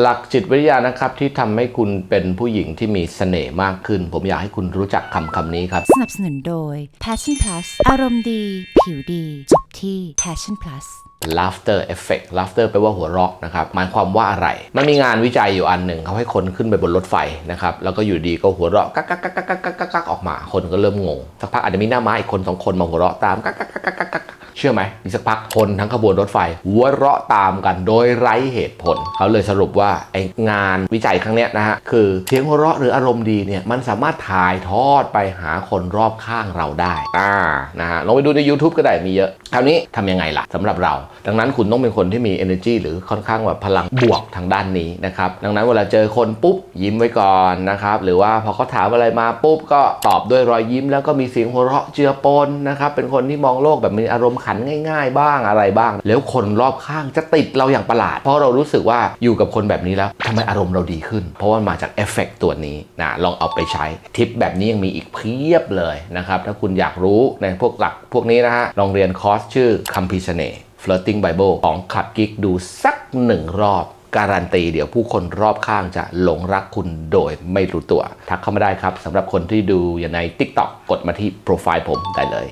หลักจิตวิทยานะครับที่ทำให้คุณเป็นผู้หญิงที่มีสเสน่ห์มากขึ้น ผมอยากให้คุณรู้จักคำคำนี้ครับ สนับสนุนโดย Passion Plus อารมณ์ดี ผิวดี จบที่ Passion Plus laughter effect laughter แปลว่าหัวเราะนะครับ หมายความว่าอะไร มันมีงานวิจัยอยู่อันหนึ่งเขาให้คนขึ้นไปบนรถไฟนะครับ แล้วก็อยู่ดีก็หัวเราะกักกักกักกักกักกักออกมา คนก็เริ่มงง สักพักอาจจะมีหน้าม้าอีกคนสองคนมาหัวเราะตามกักกักกักกักกัก เชื่อไหมอีกสักพักคนทั้งขบวนรถไฟหัวเราะตามกันโดยไร้เหตุผล เขาเลยสรุปว่าไองานวิจัยครั้งเนี้ยนะฮะคือเสียงหัวเราะหรืออารมณ์ดีเนี่ยมันสามารถถ่ายทอดไปหาคนรอบข้างเราได้อ่านะฮะลองไปดูใน YouTube ก็ได้มีเยอะคราวนี้ทำยังไงล่ะสำหรับเรา ดังนั้นคุณต้องเป็นคนที่มี energy หรือค่อนข้างแบบพลังบวกทางด้านนี้นะครับดังนั้นเวลาเจอคนปุ๊บยิ้มไว้ก่อนนะครับหรือว่าพอเขาถามอะไรมาปุ๊บก็ตอบด้วยรอยยิ้ม แล้วก็มีเสียงหัวเราะเจือปนนะครับเป็นคนที่มองโลกแบบมีอารมณ์ขันง่าย ๆ บ้างอะไรบ้าง แล้วคนรอบข้างจะติดเราอย่างประหลาด เพราะเรารู้สึกว่าอยู่กับคนแบบนี้แล้วทำไมอารมณ์เราดีขึ้น เพราะว่ามันมาจากเอฟเฟกต์ตัวนี้นะลองเอาไปใช้ทิปแบบนี้ยังมีอีกเพียบเลยนะครับ ถ้าคุณอยากรู้ในพวกหลักพวกนี้นะฮะลองเรียนคอร์สชื่อคัมภีเสน่ห์ Flirting Bible ของขับกิ๊กดูสักหนึ่งรอบการันตีเดี๋ยวผู้คนรอบข้างจะหลงรักคุณโดยไม่รู้ตัว ทักเข้ามาได้ครับสำหรับคนที่ดูอยู่ใน TikTok กดมาที่โปรไฟล์ผมได้เลย